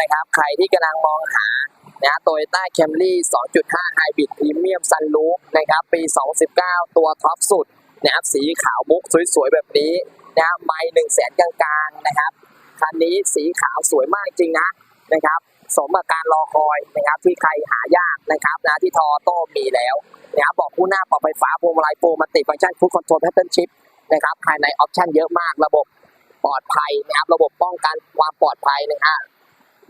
นะครับ ใครที่กำลังมองหานะโตโยต้าแคมรี่2.5 Hybrid Premium Sunroof นะครับ ปี 2019 ตัวท็อปสุดนะครับสีขาวมุกสวยๆ แบบนี้นะไม่หนึ่งแสนกลางๆนะครับ คันนี้สีขาวสวยมากจริงนะนะครับ สมกับการรอคอยนะครับ ที่ใครหายากนะครับนะที่ทอโต้มีแล้วนะครับบอกคู่หน้าปรับไฟฟ้าพวงมาลัยโปรมาติฟังก์ชันฟูดคอนโทรลแพทเทิร์นชิพนะครับภายในออปชั่นเยอะมากระบบปลอดภัยนะครับ ระบบป้องกันความปลอดภัยนะฮะ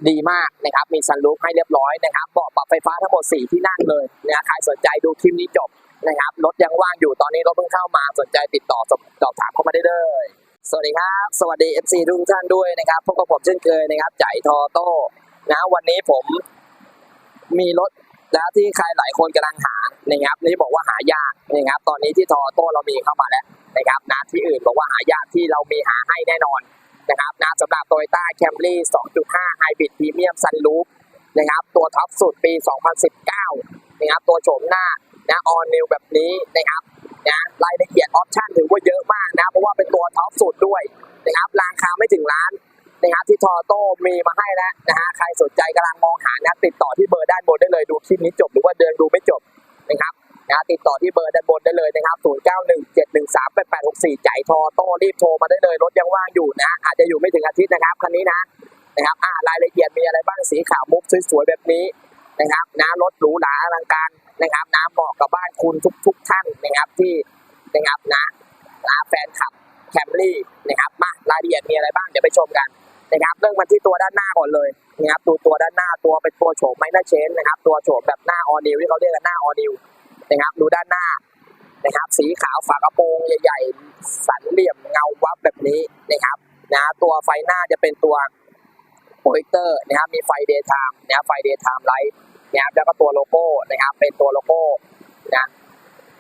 ดีมากนะครับ มีซันรูฟให้เรียบร้อยนะครับเบาะปรับไฟฟ้าทั้งหมด 4 ที่นั่งเลยนะใครสนใจดูคลิปนี้จบนะครับรถยังว่างอยู่ตอนนี้รถเพิ่งเข้ามาสนใจติดต่อสอบถามเข้ามาได้เลย สวัสดีครับ สวัสดี FC ทุกท่านด้วยนะครับพบกับผมเช่นเคยนะครับจ่ายทอโต้นะวันนี้ผมมีรถแล้วที่ใครหลายคนกำลังหานะครับนี่บอกว่าหายากนะครับตอนนี้ที่ทอโต้เรามีเข้ามาแล้วนะครับนะที่อื่นบอกว่าหายากที่เรามีหาให้แน่นอน นะครับนะสำหรับ Toyota Camry 2.5 Hybrid Premium Sunroof นะครับตัวท็อปสุดปี 2019 นะครับตัวโฉมหน้านะ All New แบบนี้นะครับนะรายละเอียดออปชั่นถือว่าเยอะมากนะเพราะว่าเป็นตัวท็อปสุดด้วยนะครับราคาไม่ถึงล้านนะครับที่ทอโต้มีมาให้แล้วนะฮะใครสนใจกำลังมองหานะติดต่อที่เบอร์ด้านบนได้เลยดูคลิปนี้จบหรือว่าเดินดูไม่จบนะครับ นะติดต่อที่เบอร์ด้านบนได้เลยนะครับ 0 9 1 7 1 3 8 8 6 4จ่ายทอโต้รีบโทรมาได้เลย รถยังว่างอยู่นะ อาจจะอยู่ไม่ถึงอาทิตย์นะครับ คันนี้นะนะครับอ่ารายละเอียดมีอะไรบ้างสีขาวมุกสวยๆแบบนี้นะครับนะรถหรูหราอลังการนะครับนะเหมาะกับบ้านคุณทุกๆท่านนะครับที่นะครับนะนะแฟนคลับแคมรี่นะครับมารายละเอียดมีอะไรบ้างเดี๋ยวไปชมกันนะครับเริ่มกันที่ตัวด้านหน้าก่อนเลยนะครับดูตัวด้านหน้าตัวเป็นตัวโฉมไมน่าเชนนะครับตัวโฉมแบบหน้าออนิวที่เขาเรียกกันหน้าออนิว นะครับ ดูด้านหน้านะครับ สีขาวฝากระโปรงใหญ่ๆ สันเหลี่ยมเงาวับแบบนี้นะครับนะตัวไฟหน้าจะเป็นตัวโปรเจคเตอร์นะครับ มีไฟเดย์ไทม์นะครับไฟเดย์ไทม์ไลท์นะครับแล้วก็ตัวโลโก้นะครับ เป็นตัวโลโก้นะ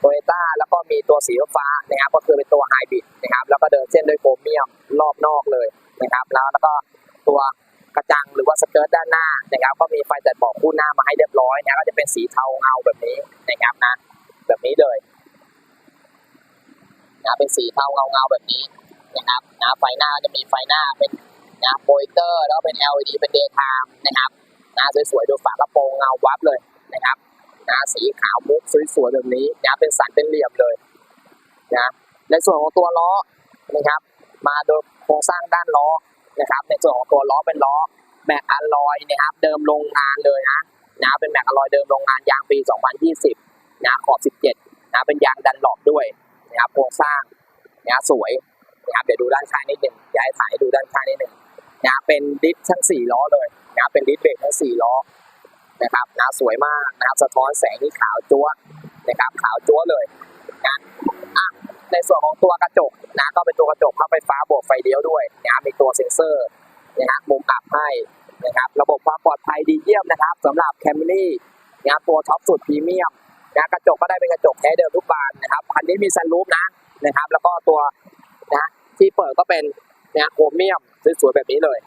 โตโยต้าแล้วก็มีตัวสีฟ้านะครับ ก็คือเป็นตัวไฮบริดนะครับ แล้วก็เดินเส้นด้วยโครเมียมรอบนอกเลยนะครับ แล้วแล้วก็ตัว ระจังหรือว่าสเกิร์ตด้านหน้านะครับก็มีไฟตัดหมอกคู่หน้ามาให้เรียบร้อยนะก็จะเป็นสีเทาเงาแบบนี้นะครับนะ แบบนี้เลยนะเป็นสีเทาเงาเงาแบบนี้นะครับนะไฟหน้าจะมีไฟหน้าเป็นนะโปรเจคเตอร์แล้วเป็น LED เป็น daytime นะครับนะสวยๆดูฝากระโปรงเงาวับเลยนะครับนะสีขาวมุกสวยๆแบบนี้นะเป็นสันเป็นเหลี่ยมเลยนะในส่วนของตัวล้อนะครับ มาโดยโครงสร้างด้านล้อ นะครับในส่วนของตัวล้อเป็นล้อแม็กอะลอยนะครับเดิมโรงงานเลยนะนะเป็นแม็กอะลอยเดิมโรงงานยางปี 2020 นะขอบ 17 นะเป็นยางดันหลอกด้วยนะครับโครงสร้างนะสวยนะครับเดี๋ยวดูด้านข้างนิดหนึ่งย้ายถ่ายดูด้านข้างนิดหนึ่งนะเป็นดิสทั้งสี่ล้อเลยนะเป็นดิสเบรกทั้งสี่ล้อนะครับนะสวยมากนะครับสะท้อนแสงที่ขาวจั๊วนะครับขาวจั๊วเลยนะ ในส่วนของตัวกระจกนะก็เป็นตัวกระจกพับไฟฟ้าบวกไฟเลี้ยวด้วยนะมีตัวเซ็นเซอร์นะฮะมุมอับให้นะครับระบบความปลอดภัยดีเยี่ยมนะครับสำหรับแคมรี่นะตัวท็อปสุดพรีเมียมนะกระจกก็ได้เป็นกระจกแท้เดิมทุกบานนะครับคันนี้มีซันรูฟนะนะครับ แล้วก็ตัวนะที่เปิดก็เป็นนะโครเมียมสวยๆแบบนี้เลย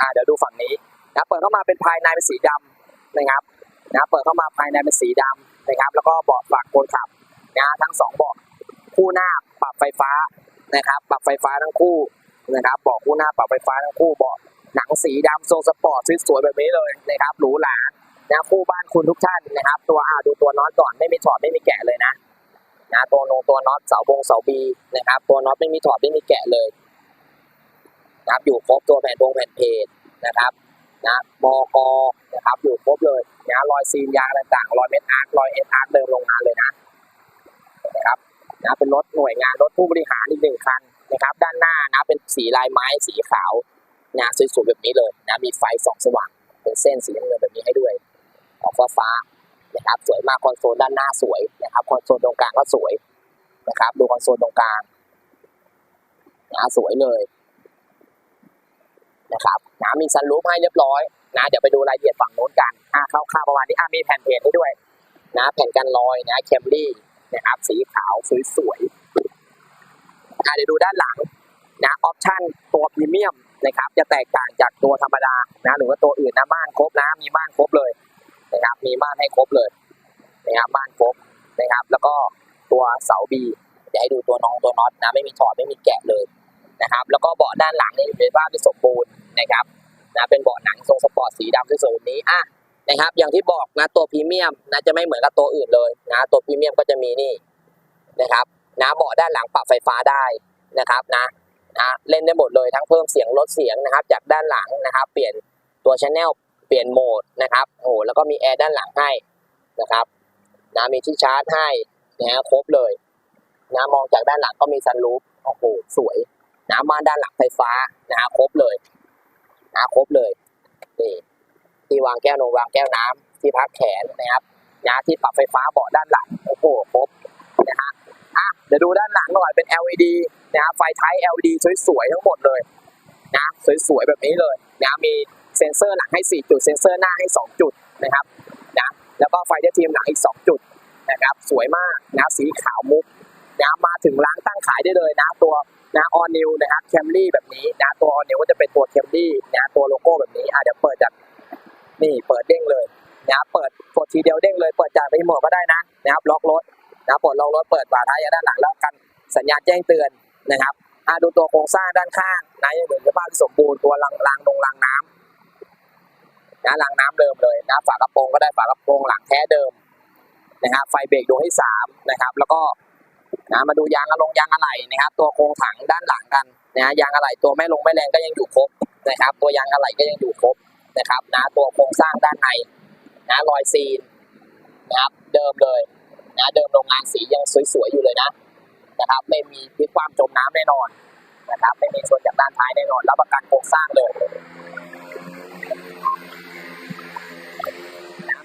อ่าเดี๋ยวดูฝั่งนี้นะเปิดเข้ามาเป็นภายในเป็นสีดำนะครับนะเปิดเข้ามาภายในเป็นสีดำนะครับ แล้วก็เบาะฝั่งคนขับนะทั้งสองเบาะ คู่หน้าปรับไฟฟ้านะครับ ปรับไฟฟ้าทั้งคู่นะครับเบาะคู่หน้าปรับไฟฟ้าทั้งคู่เบาะหนังสีดำทรงสปอร์ตสวยๆแบบนี้เลยนะครับหรูหรานะคู่บ้านคุณทุกท่านนะครับ ตัวอาดูตัวน็อตก่อนไม่มีถอดไม่มีแกะเลยนะนะตัวโนตัวน็อตเสาบงเสาบีนะครับ ตัวน็อตไม่มีถอดไม่มีแกะเลยนะครับอยู่ครบตัวแผ่นตรงแผ่นเพจนะครับนะมกนะครับอยู่ครบเลยนะรอยซีนยางต่างๆรอยเม็ดอาร์ครอยเอสอาร์คเดิมโรงงานเลยนะนะครับ นะเป็นรถหน่วยงานรถผู้บริหารอีกหนึ่งคันนะครับ ด้านหน้านะเป็นสีลายไม้สีขาวนะสวยๆแบบนี้เลยนะมีไฟส่องสว่างเป็นเส้นสีน้ำเงินแบบนี้ให้ด้วย ออกฟ้าฟ้านะครับสวยมากคอนโซลด้านหน้าสวยนะครับคอนโซลตรงกลางก็สวยนะครับ ดูคอนโซลตรงกลางนะสวยเลยนะครับนะมีซันรูฟให้เรียบร้อยนะเดี๋ยวไปดูรายละเอียดฝั่งโน้นกันอ่าคร่าวๆประมาณนี้อ่ามีแผ่นเพจให้ด้วย นะ แผ่นกันรอยนะแคมรี่ นะครับ สีขาวสวยๆเดี๋ยวดูด้านหลังนะออปชั่นตัวพรีเมียมนะครับ จะแตกต่างจากตัวธรรมดานะหรือว่าตัวอื่นนะม่านครบนะมีม่านครบเลยนะครับ มีม่านให้ครบเลยนะครับม่านครบนะครับ แล้วก็ตัวเสาบีจะให้ดูตัวน้องตัวน็อตนะไม่มีถอดไม่มีแกะเลยนะครับ แล้วก็เบาะด้านหลังนี่เป็นบ้านที่สมบูรณ์นะครับนะเป็นเบาะหนังทรงสปอร์ตสีดำสวยๆนี้อะ นะครับ อย่างที่บอกนะตัวพรีเมียมนะจะไม่เหมือนกับตัวอื่นเลยนะตัวพรีเมียมก็จะมีนี่นะครับนะเบาะด้านหลังปรับไฟฟ้าได้นะครับนะนะเล่นได้หมดเลยทั้งเพิ่มเสียงลดเสียงนะครับ จากด้านหลังนะครับ เปลี่ยนตัวชแนลเปลี่ยนโหมดนะครับโอ้โหแล้วก็มีแอร์ด้านหลังให้นะครับนะมีที่ชาร์จให้นะฮะครบเลยนะมองจากด้านหลังก็มีซันรูฟโอ้โหสวยนะม่านด้านหลังไฟฟ้านะฮะครบเลยนะครบเลยนี่ ที่วางแก้วนมวางแก้วน้ำที่พักแขนนะครับนะที่ปรับไฟฟ้าเบาะด้านหลังโอ้โหครบนะฮะอะเดี๋ยวดูด้านหลังหน่อยเป็น LED นะฮะไฟท้าย LED สวยๆทั้งหมดเลยนะสวยๆแบบนี้เลยนะมีเซ็นเซอร์หลังให้ 4 จุด เซ็นเซอร์หน้าให้ 2 จุดนะครับนะแล้วก็ไฟเดทีมหลังอีก 2 จุดนะครับสวยมากนะสีขาวมุกนะมาถึงร้านตั้งขายได้เลยนะตัวนะออนิวนะครับแคมรี่แบบนี้นะตัวออนิวก็จะเป็นตัวแคมรี่นะตัวโลโก้แบบนี้อะเดี๋ยวเปิดจาก นี่เปิดเด้งเลยนะครับเปิดกดทีเดียวเด้งเลยเปิดจากรีโมทก็ได้นะนะครับล็อกรถนะปลดล็อกรถเปิดฝาท้ายด้านหลังแล้วกันสัญญาณแจ้งเตือนนะครับอะดูตัวโครงสร้างด้านข้างนะยังเหลือสภาพที่สมบูรณ์ตัวรางรางนงรางน้ำนะรางน้ำเดิมเลยนะฝากระโปรงก็ได้ฝากระโปรงหลังแท้เดิมนะครับไฟเบรกดวงที่สามนะครับ แล้วก็นะมาดูยางอะลงยางอะไหล่นะครับ ตัวโครงถังด้านหลังกันนะยางอะไหล่ตัวไม่ลงไม่แรงก็ยังอยู่ครบนะครับ ตัวยางอะไหล่ก็ยังอยู่ครบ นะครับนะตัวโครงสร้างด้านในนะรอยซีนนะครับเดิมเลยนะเดิมโรงงานสียังสวยๆอยู่เลยนะนะครับไม่มีพลิกความจมน้ำแน่นอนนะครับไม่มีชนจากด้านท้ายแน่นอนรับประกันโครงสร้างเลย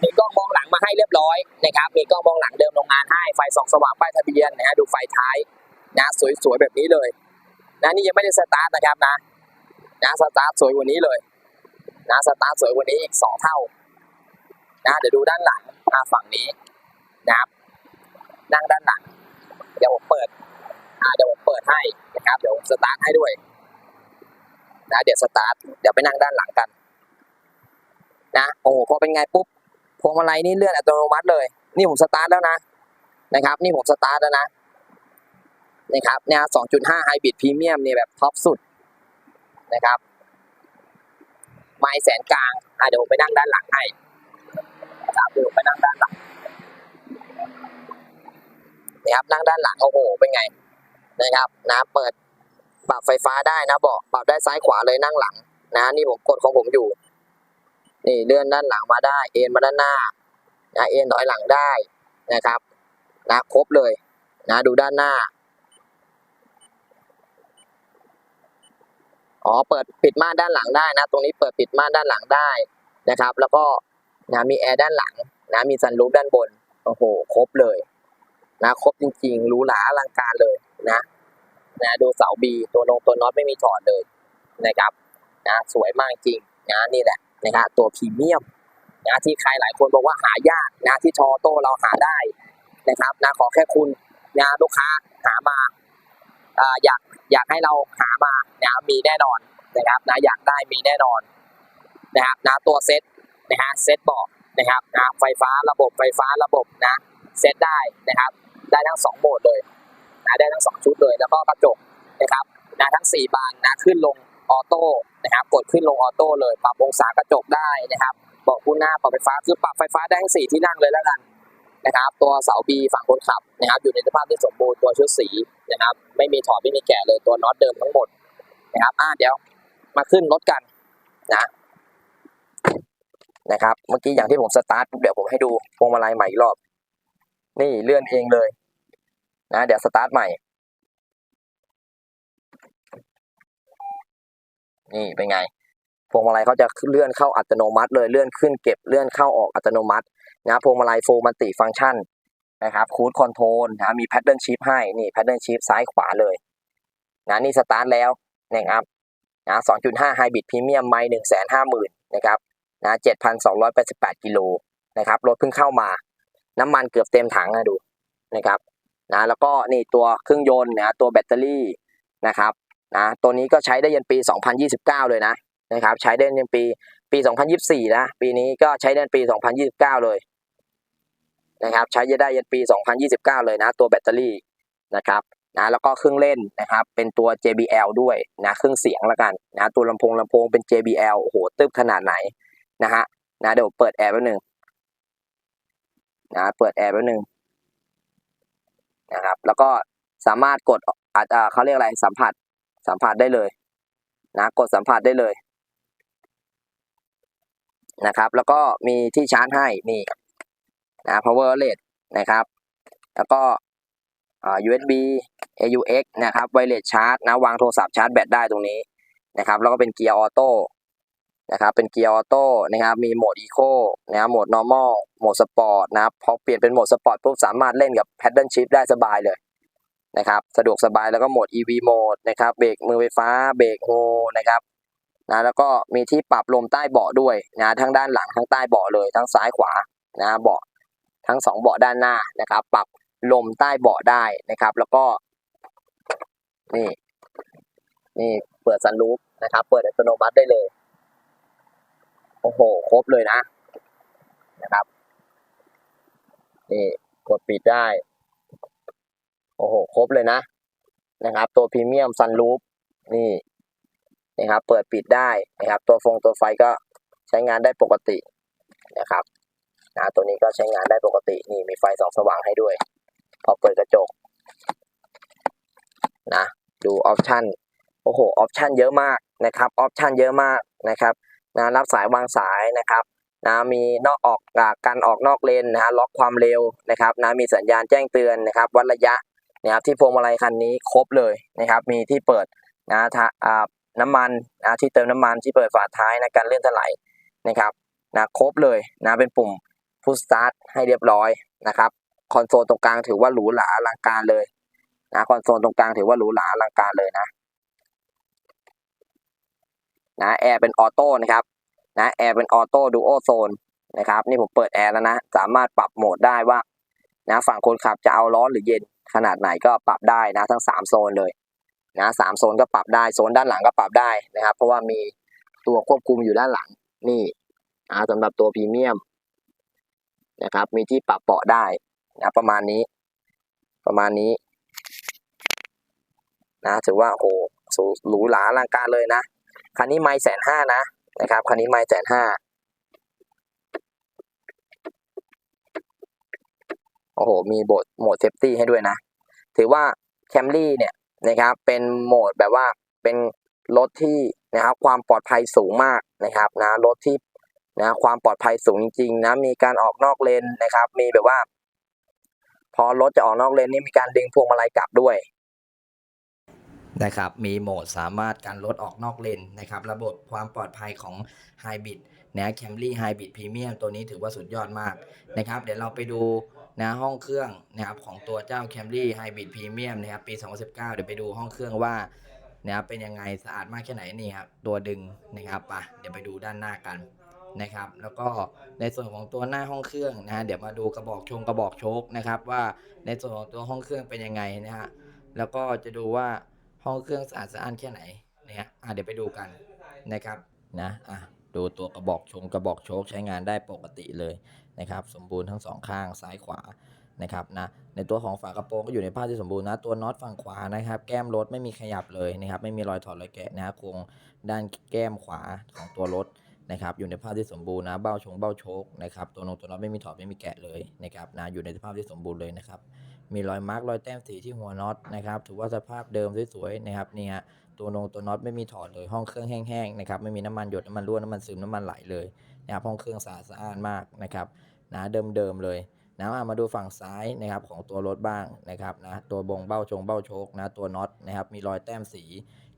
มีกล้องมองหลังมาให้เรียบร้อยนะครับมีกล้องมองหลังเดิมโรงงานให้ไฟส่องสว่างป้ายทะเบียนนะฮะดูไฟท้ายนะสวยๆแบบนี้เลยนะนี่ยังไม่ได้สตาร์ทนะครับนะนะสตาร์ทสวยกว่านี้เลย นะสตาร์ทสวยกว่านี้อีกสองเท่านะเดี๋ยวดูด้านหลังอาฝั่งนี้นะครับนั่งด้านหลัง เดี๋ยวผมเปิดอ่าเดี๋ยวผมเปิดให้นะครับ เดี๋ยวผมสตาร์ทให้ด้วยนะเดี๋ยวสตาร์ทเดี๋ยวไปนั่งด้านหลังกัน นะโอ้โหพอเป็นไงปุ๊บพวงมาลัยนี่เลื่อนอัตโนมัติเลย นี่ผมสตาร์ทแล้วนะนะครับ นี่ผมสตาร์ทแล้วนะนะครับเนี่ย2.5ไฮบริดพรีเมียมเนี่ยแบบท็อปสุดนะครับ ไม้แสนกลางอะเดี๋ยวผมไปนั่งด้านหลังให้ครับเดี๋ยวผมไปนั่งด้านหลังนะครับนั่งด้านหลังโอ้โหเป็นไงนะครับนะเปิดปรับไฟฟ้าได้นะบอกปรับได้ซ้ายขวาเลยนั่งหลัง นะนี่ผมกดของผมอยู่ นี่เลื่อนด้านหลังมาได้ เอ็นมาด้านหน้านะเอ็นถอยหลังได้นะครับ นะครบเลย นะดูด้านหน้า อ๋อเปิดปิดม่านด้านหลังได้นะ ตรงนี้เปิดปิดม่านด้านหลังได้นะครับ แล้วก็นะมีแอร์ด้านหลังนะมีซันรูฟด้านบนโอ้โหครบเลย นะครบจริงๆหรูหราอลังการเลยนะนะดูเสาบีตัวนงตัวน็อตไม่มีถอดเลยนะครับนะสวยมากจริงนะนี่แหละนะฮะตัวพรีเมียมนะที่ใครหลายคนบอกว่าหายากนะที่ทอโต้เราหาได้นะครับนะขอแค่คุณนะลูกค้าหามา อยากอยากให้เราหามานะครับมีแน่นอนนะครับนะอยากได้มีแน่นอนนะครับนะตัวเซตนะฮะเซตบอกนะครับนะไฟฟ้าระบบไฟฟ้าระบบนะเซตได้นะครับ ได้ทั้งสองโหมดเลยนะได้ทั้งสองชุดเลย แล้วก็กระจกนะครับนะทั้งสี่บานนะขึ้นลงออโต้นะครับกดขึ้นลงออโต้เลย ปรับองศากระจกได้นะครับเบอกคู่หน้าปรับไฟฟ้าคือปรับไฟฟ้าได้ทั้งสี่ที่นั่งเลยแล้วกัน นะครับ ตัวเสาบีฝั่งคนขับนะครับ อยู่ในสภาพที่สมบูรณ์ตัวชุดสีนะครับ ไม่มีถอดไม่มีแกะเลยตัวน็อตเดิมทั้งหมดนะครับอ่าเดี๋ยวมาขึ้นรถกันนะนะครับเมื่อกี้อย่างที่ผมสตาร์ทเดี๋ยวผมให้ดูพวงมาลัยใหม่อีกรอบ นี่เลื่อนเองเลยนะเดี๋ยวสตาร์ทใหม่ นี่เป็นไงพวงมาลัยเขาจะเลื่อนเข้าอัตโนมัติเลยเลื่อนขึ้นเก็บเลื่อนเข้าออกอัตโนมัติ นะพวงมาลัยโฟมันติฟังก์ชันนะครับคูดคอนโทรลนะมีแพดเดิลชิพให้นี่แพดเดิลชิพซ้ายขวาเลยนะนี่สตาร์ทแล้วนะครับนะ2.5ไฮบริดพรีเมียมไมล์150,000นห้าหมื่นนะครับนะ7,288กิโลนะครับรถเพิ่งเข้ามา น้ำมันเกือบเต็มถังนะดูนะครับนะแล้วก็นี่ตัวเครื่องยนต์นะตัวแบตเตอรี่นะครับนะตัวนี้ก็ใช้ได้ยันปี 2029 เลยนะนะครับ ใช้ได้ยันปีปี 2024 นะ ปีนี้ก็ใช้ได้ยันปี 2029 เลย นะครับใช้ได้ยันปี 2029 เลยนะ ตัวแบตเตอรี่นะครับนะแล้วก็เครื่องเล่นนะครับเป็นตัว JBL ด้วยนะเครื่องเสียงละกันนะตัวลำโพงลำโพงเป็น JBL โอ้โหตึบขนาดไหนนะฮะนะเดี๋ยวเปิดแอร์แป๊บหนึงนะเปิดแอร์แป๊บหนึงนะครับแล้วก็สามารถกดอาจจะเขาเรียกอะไรสัมผัสสัมผัสได้เลยนะกดสัมผัสได้เลยนะครับ แล้วก็มีที่ชาร์จให้นี่ นะ power outlet นะครับ แล้วก็อ่า USB AUX นะครับ wireless charge นะ วางโทรศัพท์ชาร์จแบตได้ตรงนี้นะครับ แล้วก็เป็นเกียร์ออโต้นะครับ เป็นเกียร์ออโต้นะครับ มีโหมด Eco นะครับ โหมด normal โหมด sport นะครับ พอเปลี่ยนเป็นโหมด sport ปุ๊บสามารถเล่นกับ paddle shift ได้สบายเลยนะครับ สะดวกสบายแล้วก็โหมด EV โหมดนะครับ เบรกมือไฟฟ้า เบรกโฮนะครับนะแล้วก็มีที่ปรับลมใต้เบาะด้วยนะทั้งด้านหลังทั้งใต้เบาะเลยทั้งซ้ายขวานะเบาะ ทั้งสองเบาะด้านหน้านะครับ ปรับลมใต้เบาะได้นะครับ แล้วก็นี่นี่เปิดซันรูฟนะครับ เปิดอัตโนมัติได้เลยโอ้โหครบเลยนะนะครับนี่กดปิดได้ โอ้โห ครบเลยนะ นะครับ ตัวพรีเมียมซันรูฟนี่นะครับ เปิดปิดได้นะครับ ตัวฟงตัวไฟก็ใช้งานได้ปกตินะครับ นะตัวนี้ก็ใช้งานได้ปกตินี่มีไฟสองสว่างให้ด้วย พอเปิดกระจกนะดูออปชันโอ้โหออปชันเยอะมากนะครับออปชันเยอะมากนะครับนะรับสายวางสายนะครับนะมีนอกออกการออกนอกเลนนะฮะล็อกความเร็วนะครับนะมีสัญญาณแจ้งเตือนนะครับ วัดระยะนะครับที่พวงมาลัยคันนี้ครบเลยนะครับ มีที่เปิดนะทะอ่าน้ำมันนะที่เติมน้ำมันที่เปิดฝาท้ายนะการเลื่อนถลายนะครับนะครบเลยนะเป็นปุ่ม พุชสตาร์ทให้เรียบร้อยนะครับ คอนโซลตรงกลางถือว่าหรูหราอลังการเลยนะคอนโซลตรงกลางถือว่าหรูหราอลังการเลยนะนะแอร์เป็นออโต้นะครับนะแอร์เป็นออโต้ดูโอโซนนะครับนี่ผมเปิดแอร์แล้วนะ สามารถปรับโหมดได้ว่านะฝั่งคนขับจะเอาร้อนหรือเย็นขนาดไหนก็ปรับได้นะทั้งสามโซนเลยนะสามโซนก็ปรับได้โซนด้านหลังก็ปรับได้นะครับ เพราะว่ามีตัวควบคุมอยู่ด้านหลังนี่อ่าสำหรับตัวพรีเมียม นะครับ มีที่ปรับเบาะได้นะประมาณนี้ ประมาณนี้ นะถือว่าโอ้โหสูหรูหราลังการเลยนะคันนี้ไม่แสนห้านะนะครับคันนี้ไม่แสนห้าโอ้โห มีโหมดโหมดเซฟตี้ให้ด้วยนะ ถือว่าแคมรี่เนี่ยนะครับ เป็นโหมดแบบว่าเป็นรถที่นะครับ ความปลอดภัยสูงมากนะครับนะรถที่ นะความปลอดภัยสูงจริงๆนะมีการออกนอกเลนนะครับ มีแบบว่า พอรถจะออกนอกเลนนี่มีการดึงพวงมาลัยกลับด้วยนะครับมีโหมดสามารถการลดออกนอกเลนนะครับ ระบบความปลอดภัยของ Hybrid นะแคมรี่ไฮบริดพรีเมียมตัวนี้ถือว่าสุดยอดมากนะครับ เดี๋ยวเราไปดูนะห้องเครื่องนะครับของตัวเจ้า Camry Hybrid Premium นะครับปี 2019 เดี๋ยวไปดูห้องเครื่องว่านะครับเป็นยังไงสะอาดมากแค่ไหนนี่ครับตัวดึงนะครับปะเดี๋ยวไปดูด้านหน้ากัน นะครับ แล้วก็ในส่วนของตัวหน้าห้องเครื่องนะฮะเดี๋ยวมาดูกระบอกชงกระบอกโชคนะครับ ว่าในส่วนของตัวห้องเครื่องเป็นยังไงนะฮะแล้วก็จะดูว่าห้องเครื่องสะอาดสะอ้านแค่ไหนเนะฮะอะเดี๋ยวไปดูกันนะครับนะอะดูตัวกระบอกชงกระบอกโชคใช้งานได้ปกติเลยนะครับ สมบูรณ์ทั้งสองข้างซ้ายขวานะครับนะในตัวของฝากระโปรงก็อยู่ในภาพที่สมบูรณ์นะตัวน็อตฝั่งขวานะครับ แก้มรถไม่มีขยับเลยนะครับ ไม่มีรอยถอดรอยแกะนะครับโครงด้านแก้มขวาของตัวรถ นะครับอยู่ในภาพที่สมบูรณ์นะเบ้าชงเบ้าโชคนะครับตัวนงตัวน็อตไม่มีถอดไม่มีแกะเลยนะครับนะอยู่ในสภาพที่สมบูรณ์เลยนะครับมีรอยมาร์กรอยแต้มสีที่หัวน็อตนะครับถือว่าสภาพเดิมสวยๆนะครับนี่ฮะตัวนงตัวน็อตไม่มีถอดเลยห้องเครื่องแห้งๆนะครับไม่มีน้ำมันหยดน้ำมันรั่วน้ำมันซึมน้ำมันไหลเลยนะครับห้องเครื่องสะอาดสะอานมากนะครับนะเดิมๆเลยนะมาดูฝั่งซ้ายนะครับของตัวรถบ้างนะครับนะตัวบงเบ้าชงเบ้าโชคนะตัวน็อตนะครับมีรอยแต้มสี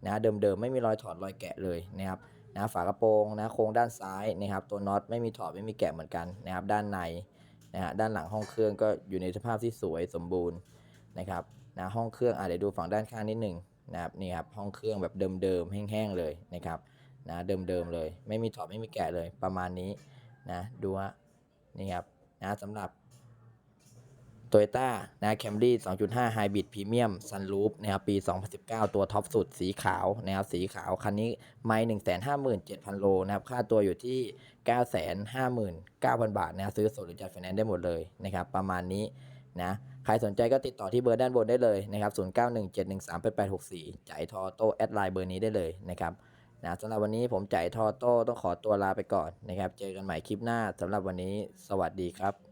นะเดิมๆไม่มีรอยถอดรอยแกะเลยนะครับ นะฝากระโปรงนะโครงด้านซ้ายนะครับตัวน็อตไม่มีถอดไม่มีแกะเหมือนกันนะครับ ด้านในนะฮะด้านหลังห้องเครื่องก็อยู่ในสภาพที่สวยสมบูรณ์นะครับนะห้องเครื่องอะเดี๋ยวดูฝั่งด้านข้างนิดหนึ่งนะครับนี่ครับห้องเครื่องแบบเดิมๆแห้งๆเลยนะครับนะเดิมๆเลย ไม่มีถอดไม่มีแกะเลยประมาณนี้นะดูฮะนี่ครับนะสำหรับ โตโยต้านะแคมรี่2.5 Hybrid Premium Sunroof นะครับปี 2019 ตัวท็อปสุดสีขาวนะครับสีขาว คันนี้ไม่157,000 โลนะครับค่าตัวอยู่ที่ 959,000 บาทนะครับซื้อสดหรือจัดไฟแนนซ์ได้หมดเลยนะครับประมาณนี้นะใครสนใจก็ติดต่อที่เบอร์ด้านบนได้เลยนะครับ 0917138864 จ่ายทอโต้แอดไลน์เบอร์นี้ได้เลยนะครับนะสำหรับวันนี้ผมจ่ายทอโต้ต้องขอตัวลาไปก่อนนะครับเจอกันใหม่คลิปหน้าสำหรับวันนี้ สวัสดีครับ